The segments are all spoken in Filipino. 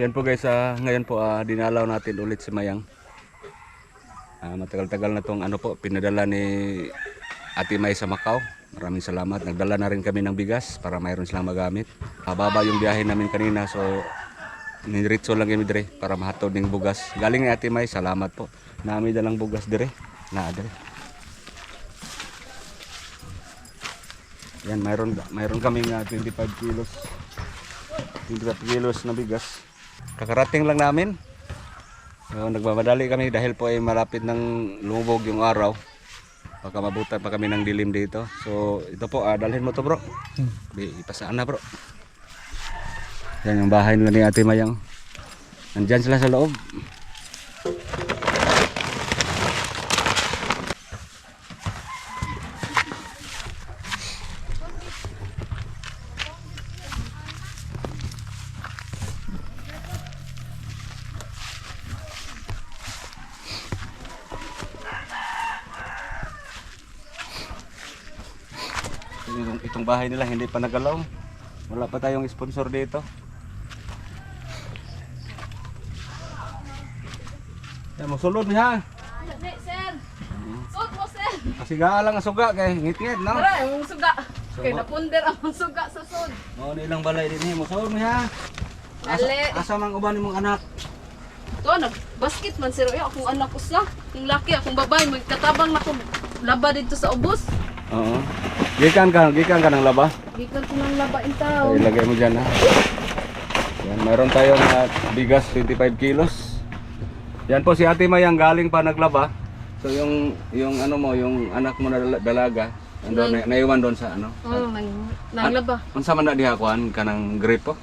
Yan po guys, ah, ngayon po ah, dinalaw natin ulit si Mayang. Ah, matagal-tagal na tong ano po, pinadala ni Ate May sa Macau. Maraming salamat. Nagdala na rin kami ng bigas para mayroon silang magamit. Hababa yung biyahe namin kanina so niritso lang kami dire para mahatod ng bugas. Galing ni Ate May, salamat po. Nami dalang bugas dire. Na dire. Yan, mayroon mayroon kaming ah, 25 kilos. 25 kilos na bigas. Kakarating lang namin. So, nagmamadali kami dahil po ay malapit ng lumubog yung araw. Baka mabuta pa kami ng dilim dito. So, ito po, ah, dalhin mo to bro. Di, ipasaan na bro. Yan yung bahay nila ni Ate Mayang. Nandyan sila sa loob. Itong, itong bahay nila hindi pa nagalaw. Wala pa tayong sponsor dito. Yan, masulod niya. Hindi, sir. Sud mo, sir. Kasi lang ang suga kay ngit-ngit, no? Tara, yung suga. Kaya napunder ang suga sa sud. Mo nilang balay din mo. Masulod niya. Asa, Dali. asa mang uban nimong anak? To, nag-basket man, sir. Ay, akong anak usla. Kung laki, akong babae, magkatabang na akong laba dito sa ubos. Oo. Gikan ka, gikan ka ng laba. Gikan ko ng laba in tao. Ay, ilagay mo dyan ha. Yan, mayroon tayong ah, bigas 25 kilos. Yan po si Ate Mayang galing pa naglaba. So yung yung ano mo, yung anak mo na dala- dalaga, ando na, naiwan doon sa ano. Oo, nang, nanglaba. Unsa man na diha kuan kanang gripo?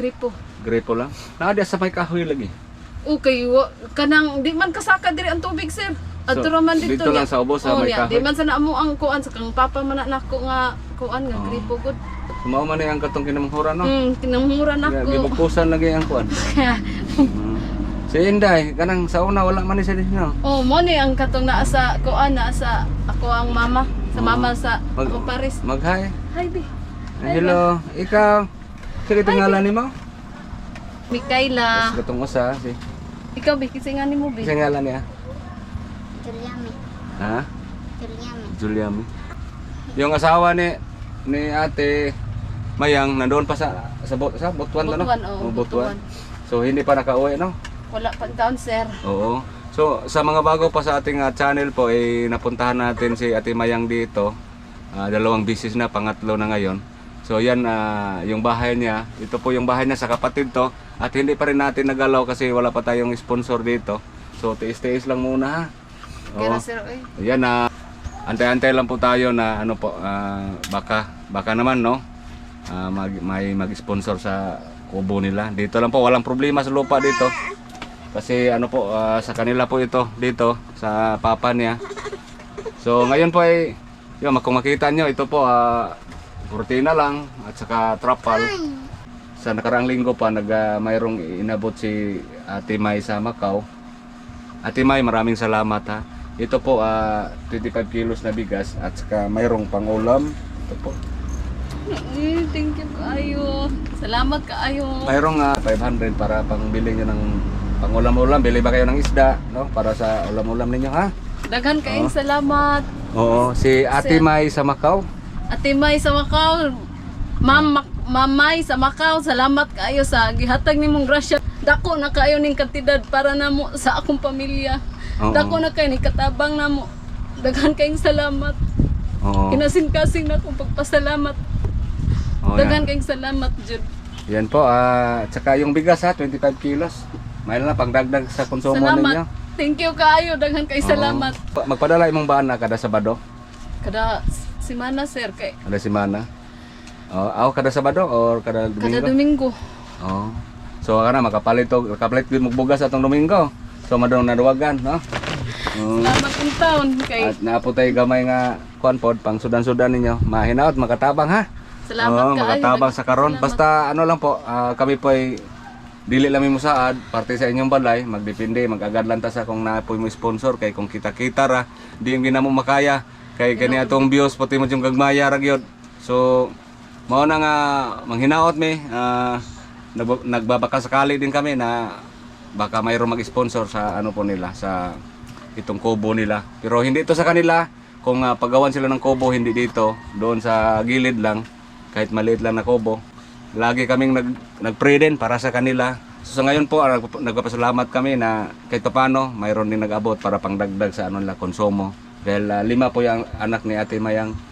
Gripo. Gripo lang. Naa sa may kahoy lagi. Okay, kanang, di man kasaka diri ang tubig, sir. At So, man dito. dito lang sa ubos, sa Oo, may kahoy? Di man sa naamo ang kuan sa kang papa man na nako nga kuan nga Oo. gripo gud. Sumao man ang katong kinamhura no. Hmm, tinamhuran Kaya ako. Gibugkusan lagi ang kuan. Mm. Si Inday, kanang sa una wala man ni sa no. Oh, mo ni ang katong naa sa kuan naa sa ako ang mama, sa mama sa Mag- ako Paris. Mag-hi. Hi, bi. Hello, ikaw. Sige tingalan nimo. Mikaela. Tapos katong usa si Ikaw bi kisingan nimo bi. Kasi ngalan niya? Juliami. Ha? Juliami. Juliami. Yung asawa ni ni Ate Mayang nandoon pa sa sa, Bot- sa Butuan no? Butuan, oo, Oh, Butuan. So hindi pa nakauwi no? Wala pang taon, sir. Oo. So sa mga bago pa sa ating ah, channel po ay napuntahan natin si Ate Mayang dito. Ah, dalawang bisis na, pangatlo na ngayon. So yan ah, yung bahay niya. Ito po yung bahay niya sa kapatid to. At hindi pa rin natin nagalaw kasi wala pa tayong sponsor dito. So tiis-tiis lang muna ha. Kaya Oo. sir, oy. Yan na antay-antay lang po tayo na ano po ah, baka baka naman no ah, mag, may mag-sponsor sa kubo nila. Dito lang po walang problema sa lupa dito. Kasi ano po ah, sa kanila po ito dito sa papa niya. So ngayon po ay yun, kung makita nyo ito po ah, kurtina lang at saka trapal. Sa nakaraang linggo pa nag ah, mayroong inabot si Ate May sa Macau. Ate May, maraming salamat ha. Ito po, ah 25 kilos na bigas at saka mayroong pangulam. Ito po. Eh, thank you kaayo. Salamat kaayo. Mayroong ah, 500 para pangbili nyo ng pangulam-ulam. Bili ba kayo ng isda, no? Para sa ulam-ulam ninyo, ha? Daghan kaayong salamat. Oo, si Ate Sir. May sa Macau. Ate May sa Macau. Ma'am Mac- Mamay sa Macau, salamat kaayo sa gihatag nimong grasya. Dako na kaayo ning kantidad para namo sa akong pamilya. Oo. Dako na kayo ni katabang namo. Daghan kayong salamat. Oo. Kinasing-kasing na akong pagpasalamat. Oo, Daghan yan. kayong salamat, Jud. Yan po, ah, at saka yung bigas ha, 25 kilos. May na pangdagdag sa konsumo ninyo. Salamat. Thank you kaayo. Daghan kay Oo. salamat. Pa- Magpadala imong baan na kada Sabado? Kada simana, sir. Kay, Kada semana? Oh, ako kada Sabado or kada Domingo? kada Domingo. Oo. So kana makapalit og makapalit gyud mo bugas atong Domingo. So madong naduwagan, no? Oo. Salamat ng taon. Kay, At napo tay gamay nga kuan pod pang sudan-sudan ninyo. Mahinaot makatabang ha. salamat Oo, kaayo. makatabang sa karon. Basta ano lang po, ah, kami po ay dili lang mo saad, parte sa inyong balay, magdepende, magagad lang ta sa kung naapoy mo sponsor kay kung kita-kita ra, di yung ginamo makaya kay kani atong views pati mo yung gagmaya ra gyud. So mao na nga manghinaot mi ah, nagba- nagbabaka sakali din kami na baka mayroong mag-sponsor sa ano po nila sa itong kubo nila. Pero hindi ito sa kanila. Kung ah, paggawan sila ng kubo, hindi dito. Doon sa gilid lang. Kahit maliit lang na kubo. Lagi kaming nag, nag-pray din para sa kanila. So sa ngayon po, nagpap- nagpapasalamat kami na kahit paano, mayroon din nag-abot para pangdagdag sa ano nila, konsumo. Dahil ah, lima po yung anak ni Ate Mayang.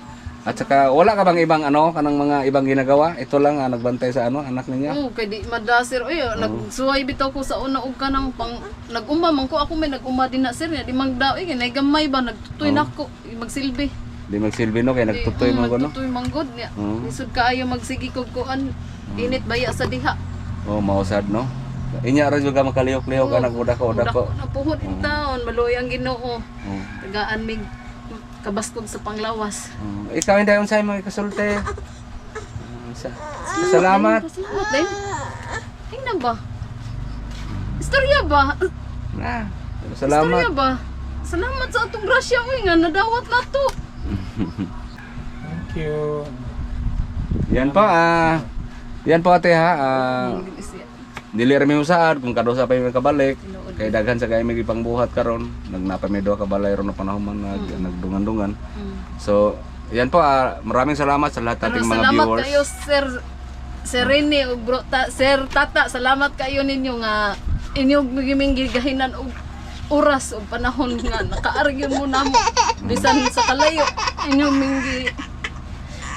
At saka wala ka bang ibang ano, kanang mga ibang ginagawa? Ito lang ah, nagbantay sa ano, anak niya. Oo, kay di madasir. Uy, nagsuway bitaw ko sa una og kanang pang naguma man ko ako may naguma din na sir niya di magdaw eh nay gamay ba nagtutoy Oo. nako magsilbi. Di magsilbi no, kaya nagtutoy Di, mo oo, ko no. Nagtutoy manggod niya. Oo. Lisod kaayo magsigi kog kuan. Init baya sa diha. Oh, mausad no. Inya ra juga makaliyok-liyok ka nagudako dako. Dako na puhot in taon, maloy ang Ginoo. Oh. Tagaan mig kabaskog sa panglawas. Oh. Ikaw hindi unsay mo ikasulti. Ah, sa- Salamat. Salamat din. Na ba? Istorya ba? Na. Istorya Salamat. ba? Salamat sa atong grasya uy nga nadawat na to. Thank you. Yan po ah. yan po ate ha. Ah, dili ra mi usaad kung kadusa pa mi kabalik. Kay daghan sa kay may pangbuhat karon. Nagnapa mi duha ka balay ron na panahon man nag, nagdungan-dungan. So, yan po ah, maraming salamat sa lahat ating mga salamat viewers. kayo sir Sir Rene ug bro ta, Sir Tata, salamat kayo ninyo nga inyong giming gigahinan og oras o panahon nga nakaargyo mo namo bisan sa kalayo inyong minggi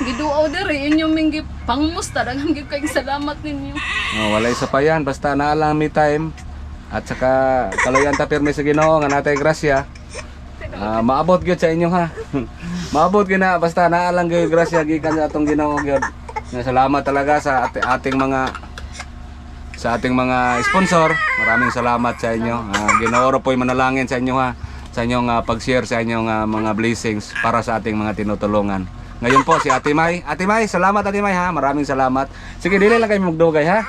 giduaw diri inyong minggi pangmusta daghang gyud kay salamat ninyo Oh, walay sa pa yan, basta naalang me time. At saka kaloyan ta pirmi sa Ginoo nga natay grasya. Ah, maabot gyud sa inyo ha. maabot gyud na basta naalang gyud grasya gikan sa atong Ginoo gyud. Nga salamat talaga sa ati- ating mga sa ating mga sponsor. Maraming salamat sa inyo. Ah, Ginoo po manalangin sa inyo ha sa inyong ah, pag-share sa inyong ah, mga blessings para sa ating mga tinutulungan. Ngayon po si Ate May. Ate May, salamat Ate May ha. Maraming salamat. Sige, dili lang kayo magdugay ha.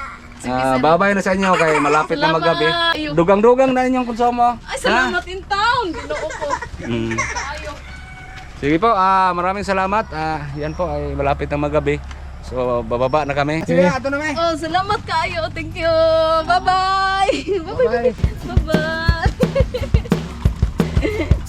Ah, babay na sa inyo kay malapit na maggabi. Dugang-dugang na inyong konsumo. ay salamat in town Ginoo ko Mm. Sige po, ah, maraming salamat. Ah, yan po ay malapit na maggabi. So, bababa na kami. Sige, ato na may. oh salamat kaayo thank you bye bye bye bye, bye.